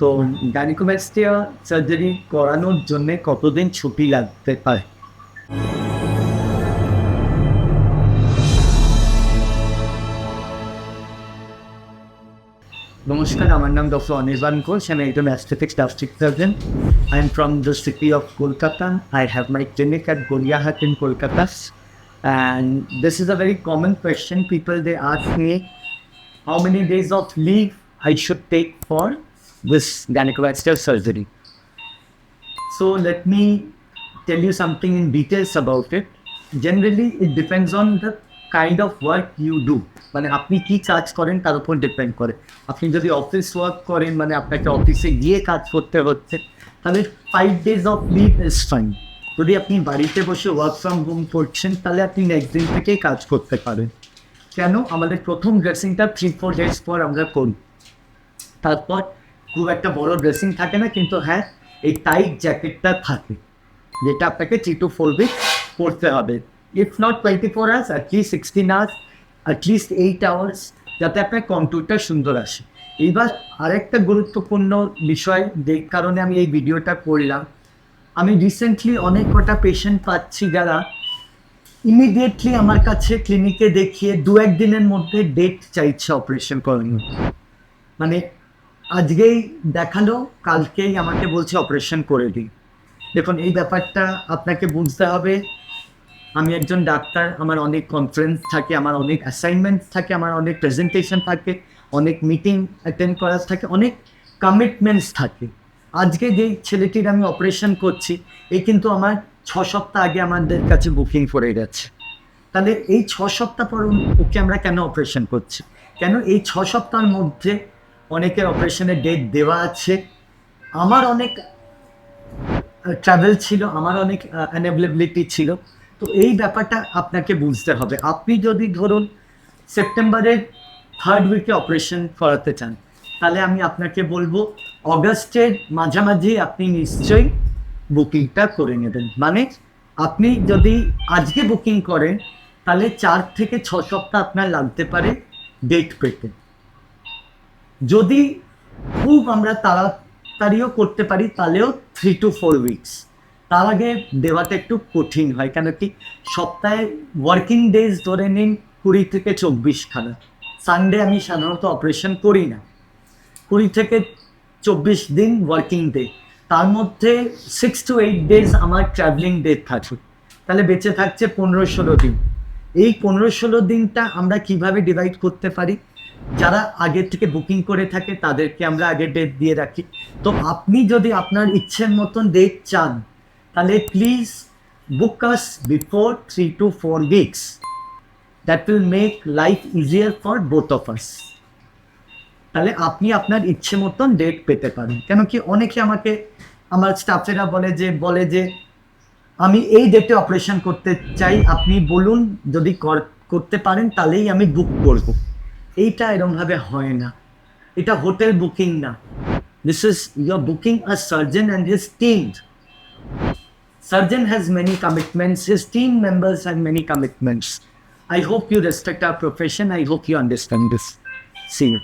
তো গাইনিকোম্যাস্টিয়া সার্জারি করানোর জন্য কতদিন ছুটি লাগতে পারে? নমস্কার, আমার নাম ডক্টর অনির্বাণ ঘোষ, আমি একজন aesthetics plastic surgeon I am from the city of Kolkata I have my clinic at Gariahat in Kolkata and this is a very common question people they ask me how many days of leave I should take for this gynecomastia surgery. So let me tell you something in details about it. Generally, it depends on the kind of work you do. মানে আপনি কি কাজ করেন তার উপর depend করে আপনি যদি অফিস ওয়ার্ক করেন মানে আপনাকে অফিসে গিয়ে কাজ করতে হচ্ছে তাহলে five days of leave is fine যদি আপনি বাড়িতে বসে ওয়ার্ক ফ্রম হোম করছেন তাহলে আপনি নেক্সট দিন থেকেই কাজ করতে পারেন কেন আমাদের প্রথম ড্রেসিংটা থ্রি ফোর ডেজ পর আমরা করি তারপর খুব একটা বড় ড্রেসিং থাকে না, কিন্তু হ্যাঁ এই টাইট জ্যাকেটটা থাকে, যেটা আপনাকে থ্রি টু ফোর উইক পরতে হবে। If not twenty four hours at least sixteen hours at least eight hours যাতে আপনার কন্ট্রোলটা সুন্দর আসে। এইবার আরেকটা গুরুত্বপূর্ণ বিষয় যে কারণে আমি এই ভিডিওটা করলাম, আমি রিসেন্টলি অনেক কটা পেশেন্ট পাচ্ছি যারা ইমিডিয়েটলি আমার কাছে ক্লিনিকে দেখিয়ে দু একদিনের মধ্যে ডেট চাইছে অপারেশন করানোর। মানে আজকেই দেখাল কালকেই আমাকে বলছে অপারেশন করে দিই দেখুন, এই ব্যাপারটা আপনাকে বুঝতে হবে। আমি একজন ডাক্তার, আমার অনেক কনফারেন্স থাকে, আমার অনেক অ্যাসাইনমেন্ট থাকে, আমার অনেক প্রেজেন্টেশন থাকে, অনেক মিটিং অ্যাটেন্ড করার থাকে, অনেক কমিটমেন্টস থাকে। আজকে যেই ছেলেটির আমি অপারেশন করছি এই কিন্তু আমার ছ সপ্তাহ আগে আমাদের কাছে বুকিং করে গেছে। তাহলে এই ছ সপ্তাহ পর ওকে আমরা কেন অপারেশন করছি? কেন এই ছ সপ্তাহের মধ্যে অনেকের অপারেশনের ডেট দেওয়া আছে। আমার অনেক ট্রাভেল ছিল, আমার অনেক অ্যানেবিলিটি ছিল। তো এই ব্যাপারটা আপনাকে বুঝতে হবে। আপনি যদি ধরুন সেপ্টেম্বরের থার্ড উইকে অপারেশন করাতে চান, তাহলে আমি আপনাকে বলব, অগাস্টের মাঝামাঝি আপনি নিশ্চয়ই বুকিংটা করে নেবেন। মানে আপনি যদি আজকে বুকিং করেন, তাহলে চার থেকে ছ সপ্তাহ আপনার লাগতে পারে ডেট পেতে। যদি খুব আমরা তাড়াতাড়িও করতে পারি, তাহলেও থ্রি টু ফোর উইকস তার আগে দেওয়াটা একটু কঠিন হয়, কেন কি সপ্তাহে ওয়ার্কিং ডেজ ধরে নিন কুড়ি থেকে চব্বিশ খানা সানডে আমি সাধারণত অপারেশন করি না। কুড়ি থেকে চব্বিশ দিন ওয়ার্কিং ডে তার মধ্যে সিক্স টু এইট ডেজ আমার ট্রাভেলিং ডে থাকে। তাহলে বেঁচে থাকছে পনেরো ষোলো দিন। এই পনেরো ষোলো দিনটা আমরা কীভাবে ডিভাইড করতে পারি? যারা আগের থেকে বুকিং করে থাকে, তাদেরকে আমরা আগের ডেট দিয়ে রাখি। তো আপনি যদি আপনার ইচ্ছের মতন ডেট চান, তাহলে please book us before three to four weeks that will make life easier for both of us তাহলে আপনি আপনার ইচ্ছে মতন ডেট পেতে পারেন। কেন কি অনেকে আমাকে, আমার স্টাফেরা বলে যে বলে যে, আমি এই ডেটে অপারেশন করতে চাই, আপনি বলুন যদি কর- করতে পারেন, তাহলেই আমি বুক করব। এইটা এরমভাবে হয় না এটা হোটেল বুকিং না this is your booking a surgeon and his team Surgeon has many commitments, his team members have many commitments. I hope you respect our profession. I hope you understand this. See you.